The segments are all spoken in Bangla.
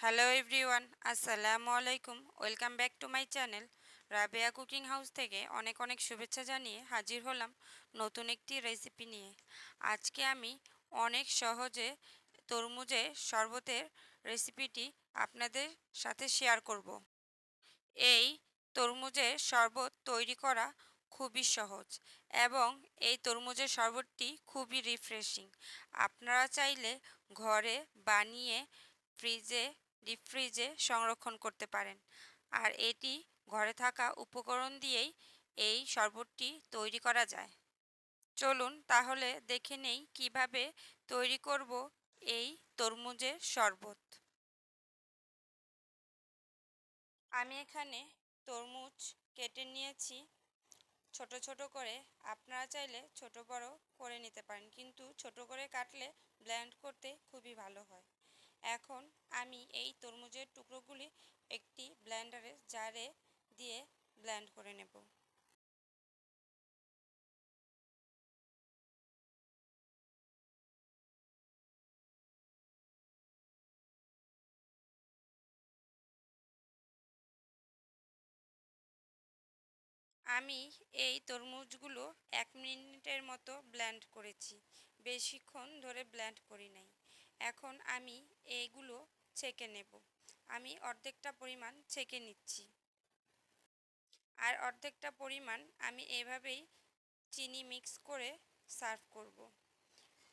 হ্যালো এভরিওয়ান আসসালামু আলাইকুম welcome back to my channel Rabeya cooking house থেকে অনেক অনেক শুভেচ্ছা জানিয়ে হাজির হলাম নতুন একটি রেসিপি নিয়ে। আজকে আমি অনেক সহজে তরমুজের শরবতের রেসিপিটি আপনাদের সাথে শেয়ার করব। এই তরমুজের শরবত তৈরি করা খুবই সহজ এবং এই তরমুজের শরবতটি খুবই রিফ্রেশিং আপনারা চাইলে ঘরে বানিয়ে ফ্রিজে ডিপ ফ্রিজে সংরক্ষণ করতে পারেন। আর এটি ঘরে থাকা উপকরণ দিয়েই এই শরবতটি তৈরি করা যায়। চলুন তাহলে দেখে নেই কীভাবে তৈরি করব এই তরমুজের শরবত। আমি এখানে তরমুজ কেটে নিয়েছি। ছোট ছোট করে আপনারা চাইলে ছোট বড় করে নিতে পারেন। কিন্তু ছোট করে কাটলে ব্লেন্ড করতে খুবই এখন আমি এই তরমুজের টুকরোগুলি একটি ব্লেন্ডারের জারে দিয়ে ব্লেন্ড করে নেব। আমি এই তরমুজগুলো এক মিনিটের মতো ব্ল্যান্ড করেছি, বেশিক্ষণ ধরে ব্ল্যান্ড করি নাই। এখন আমি এইগুলো ছেঁকে নেব। আমি অর্ধেকটা পরিমাণ ছেঁকে নিচ্ছি। আর অর্ধেকটা পরিমাণ আমি এভাবেই চিনি মিক্স করে সার্ভ করব।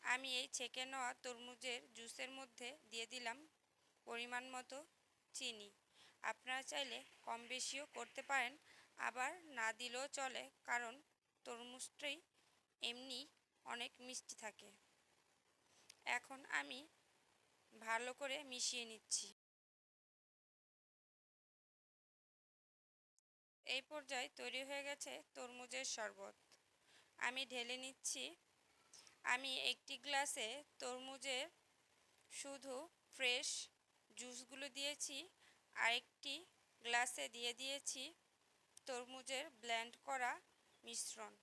আমি এই ছেঁকে নেওয়া তরমুজের জুসের মধ্যে দিয়ে দিলাম পরিমাণ মতো চিনি। আপনারা চাইলে কম বেশিও করতে পারেন, আবার না দিলেও চলে, কারণ তরমুজটাই এমনি অনেক মিষ্টি থাকে। এখন আমি ভালো করে মিশিয়ে নিচ্ছি। এই পর্যায়ে তৈরি হয়ে গেছে তরমুজের শরবত। আমি ঢেলে নিচ্ছি। আমি একটি গ্লাসে তরমুজের শুধু ফ্রেশ জুসগুলো দিয়েছি। আরেকটি গ্লাসে দিয়ে দিয়েছি তরমুজের ব্ল্যান্ড করা মিশ্রণ।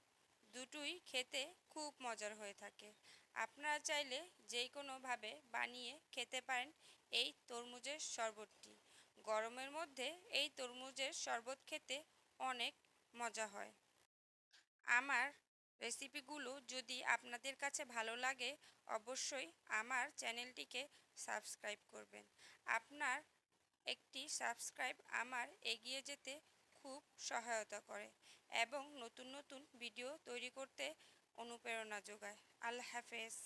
দুটোই খেতে খুব মজার হয়ে থাকে। আপনারা চাইলে যে কোনোভাবে বানিয়ে খেতে পারেন এই তরমুজের শরবতটি। গরমের মধ্যে এই তরমুজের শরবত খেতে অনেক মজা হয়। আমার রেসিপিগুলো যদি আপনাদের কাছে ভালো লাগে, অবশ্যই আমার চ্যানেলটিকে সাবস্ক্রাইব করবেন। আপনার একটি সাবস্ক্রাইব আমার এগিয়ে যেতে খুব সহায়তা করে এবং নতুন নতুন ভিডিও তৈরি করতে অনুপ্রেরণা যোগায়। আল হাফেজ।